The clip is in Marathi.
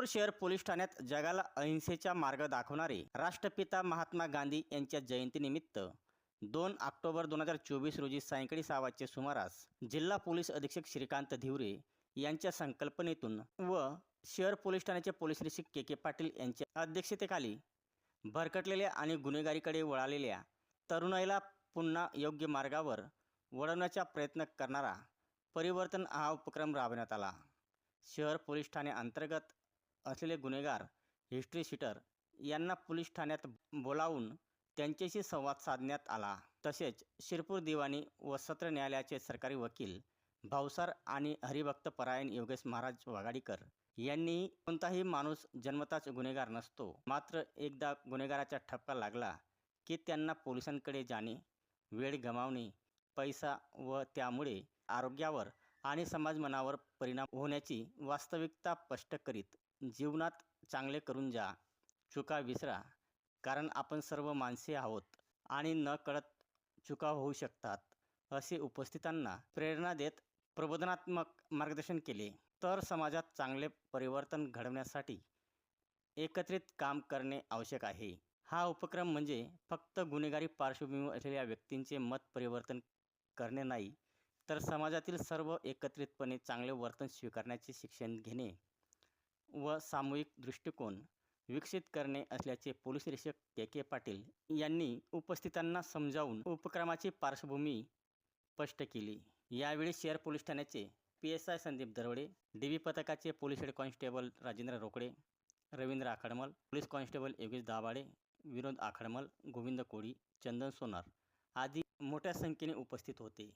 नागपूर शहर पोलीस ठाण्यात जगाला अहिंसेचा मार्ग दाखवणारे राष्ट्रपिता महात्मा गांधी यांच्या जयंतीनिमित्त दोन ऑक्टोबर दोन हजार चोवीस रोजी सायंकाळी सहा वाजचे सुमारास जिल्हा पोलीस अधीक्षक श्रीकांत धिवरे यांच्या संकल्पनेतून व शहर पोलीस ठाण्याचे पोलीस निरीक्षक के के पाटील यांच्या अध्यक्षतेखाली भरकटलेल्या आणि गुन्हेगारीकडे वळालेल्या तरुणाईला पुन्हा योग्य मार्गावर वळवण्याचा प्रयत्न करणारा परिवर्तन हा उपक्रम राबवण्यात आला. शहर पोलीस ठाणे अंतर्गत असलेले गुन्हेगार हिस्ट्री शीटर यांना पोलीस ठाण्यात बोलावून त्यांच्याशी संवाद साधण्यात आला. तसेच शिरपूर दिवाणी व सत्र न्यायालयाचे सरकारी वकील भावसार आणि हरिभक्त परायण योगेश महाराज वाघाडीकर यांनी कोणताही माणूस जन्मताच गुन्हेगार नसतो. मात्र एकदा गुन्हेगाराचा ठपका लागला की त्यांना पोलिसांकडे जाणे वेळ गमावणे पैसा व त्यामुळे आरोग्यावर आणि समाजमनावर परिणाम होण्याची वास्तविकता स्पष्ट करीत जीवनात चांगले करून जा चुका विसरा कारण आपण सर्व माणसे आहोत आणि न कळत चुका होऊ शकतात असे उपस्थितांना प्रेरणा देत प्रबोधनात्मक मार्गदर्शन केले. तर समाजात चांगले परिवर्तन घडवण्यासाठी एकत्रित काम करणे आवश्यक आहे. हा उपक्रम म्हणजे फक्त गुन्हेगारी पार्श्वभूमी असलेल्या व्यक्तींचे मत परिवर्तन करणे नाही तर समाजातील सर्व एकत्रितपणे चांगले वर्तन स्वीकारण्याचे शिक्षण घेणे व सामूहिक दृष्टिकोन विकसित करणे असल्याचे पोलीस निरीक्षक के के पाटील यांनी उपस्थितांना समजावून उपक्रमाची पार्श्वभूमी स्पष्ट केली. यावेळी शहर पोलीस ठाण्याचे P S I Sandeep Darwade D V पथकाचे police head constable Rajendra Rokade Ravindra Akhadmal police constable Yogesh Dabhade Vinod Akhadmal Govind Koli Chandan Sonar आदी मोठ्या संख्येने उपस्थित होते.